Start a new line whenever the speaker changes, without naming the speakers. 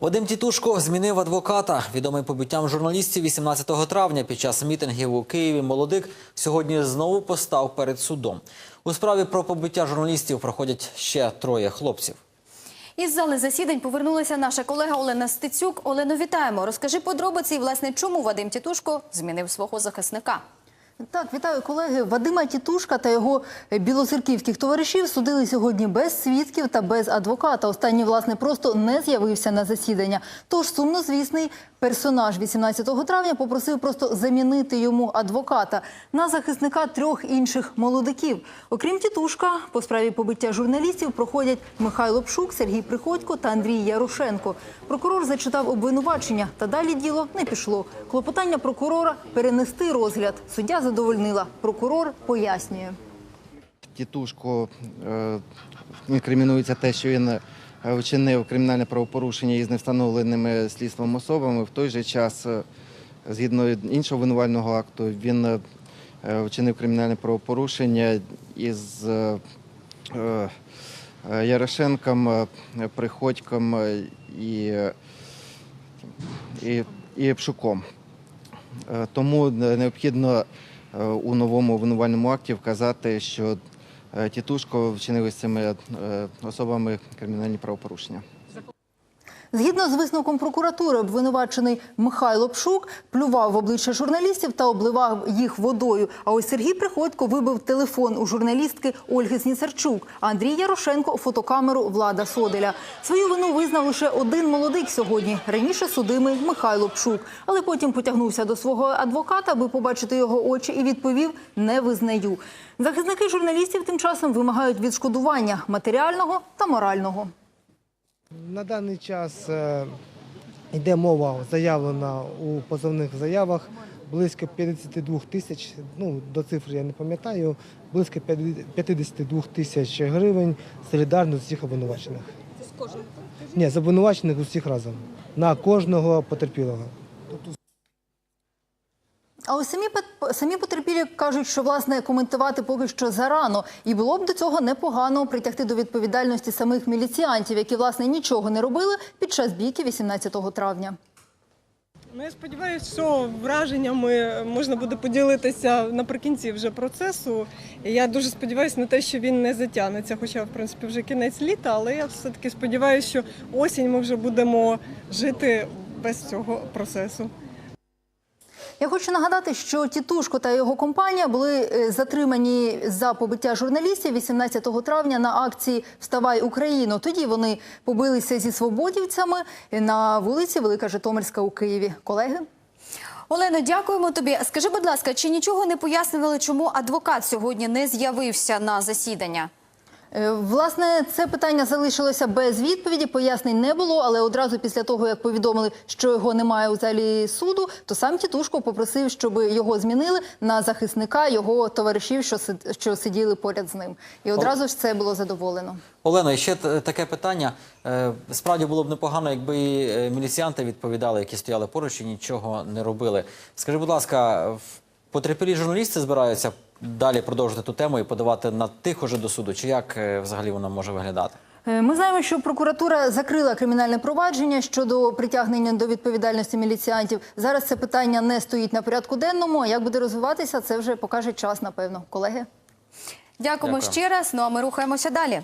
Вадим Тітушко змінив адвоката. Відомий побиттям журналістів 18 травня під час мітингів у Києві молодик сьогодні знову постав перед судом. У справі про побиття журналістів проходять ще троє хлопців.
Із зали засідань повернулася наша колега Олена Стецюк. Олено, вітаємо. Розкажи подробиці і, власне, чому Вадим Тітушко змінив свого захисника.
Так, вітаю колеги. Вадима Тітушка та його білоцерківських товаришів судили сьогодні без свідків та без адвоката. Останній, власне, просто не з'явився на засідання. Тож сумнозвісний персонаж 18 травня попросив просто замінити йому адвоката на захисника трьох інших молодиків. Окрім Тітушка, по справі побиття журналістів проходять Михайло Пшук, Сергій Приходько та Андрій Ярошенко. Прокурор зачитав обвинувачення, та далі діло не пішло. Клопотання прокурора перенести розгляд. Суддя задовольнила. Прокурор пояснює.
Тітушку е, інкримінується те, що він е, вчинив кримінальне правопорушення із невстановленими слідством особами. В той же час, е, згідно іншого винувального акту, він вчинив кримінальне правопорушення із Ярошенком, Приходьком і, і, і Пшуком. Тому необхідно у новому обвинувальному акті вказати, що е, Тітушко вчинили з цими е, особами кримінальні правопорушення.
Згідно з висновком прокуратури, обвинувачений Михайло Пшук плював в обличчя журналістів та обливав їх водою. А ось Сергій Приходько вибив телефон у журналістки Ольги Сніцарчук, а Андрій Ярошенко – фотокамеру Влада Соделя. Свою вину визнав лише один молодик сьогодні. Раніше судимий Михайло Пшук. Але потім потягнувся до свого адвоката, аби побачити його очі, і відповів «не визнаю». Захисники журналістів тим часом вимагають відшкодування матеріального та морального.
На даний час е, йде мова заявлена у позовних заявах близько 52 тисяч, ну до цифри я не пам'ятаю, близько 52 тисяч гривень солідарно з усіх обвинувачених. Це з кожного? Ні, з обвинувачених усіх разом. На кожного потерпілого.
А самі самі потерпілі кажуть, що власне коментувати поки що зарано, і було б до цього непогано притягти до відповідальності самих міліціантів, які власне нічого не робили під час бійки 18 травня.
Ну, я сподіваюся, що враженнями можна буде поділитися наприкінці вже процесу. Я дуже сподіваюся на те, що він не затягнеться, хоча, в принципі, вже кінець літа, але я все-таки сподіваюся, що осінь ми вже будемо жити без цього процесу.
Я хочу нагадати, що Тітушко та його компанія були е, затримані за побиття журналістів 18 травня на акції Вставай Україну. Тоді вони побилися зі свободівцями на вулиці Велика Житомирська у Києві. Колеги.
Олено, дякуємо тобі. Скажи, будь ласка, чи нічого не пояснювали, чому адвокат сьогодні не з'явився на засідання?
Е, Власне, це питання залишилося без відповіді. Пояснень не було, але одразу після того, як повідомили, що його немає у залі суду, то сам Тітушко попросив, щоб його змінили на захисника його товаришів, що що сиділи поряд з ним. І одразу ж це було задоволено.
Олено, і ще таке питання. Е, Справді було б непогано, якби і, е, міліціянти відповідали, які стояли поруч і нічого не робили. Скажи, будь ласка, потерпілі журналісти збираються далі продовжити ту тему і подавати на тих уже до суду? Чи як е, взагалі воно може виглядати?
Е, Ми знаємо, що прокуратура закрила кримінальне провадження щодо притягнення до відповідальності міліціантів. Зараз це питання не стоїть на порядку денному. А як буде розвиватися, це вже покаже час, напевно. Колеги.
Дякуємо
Дякую.
ще раз. Ну а ми рухаємося далі.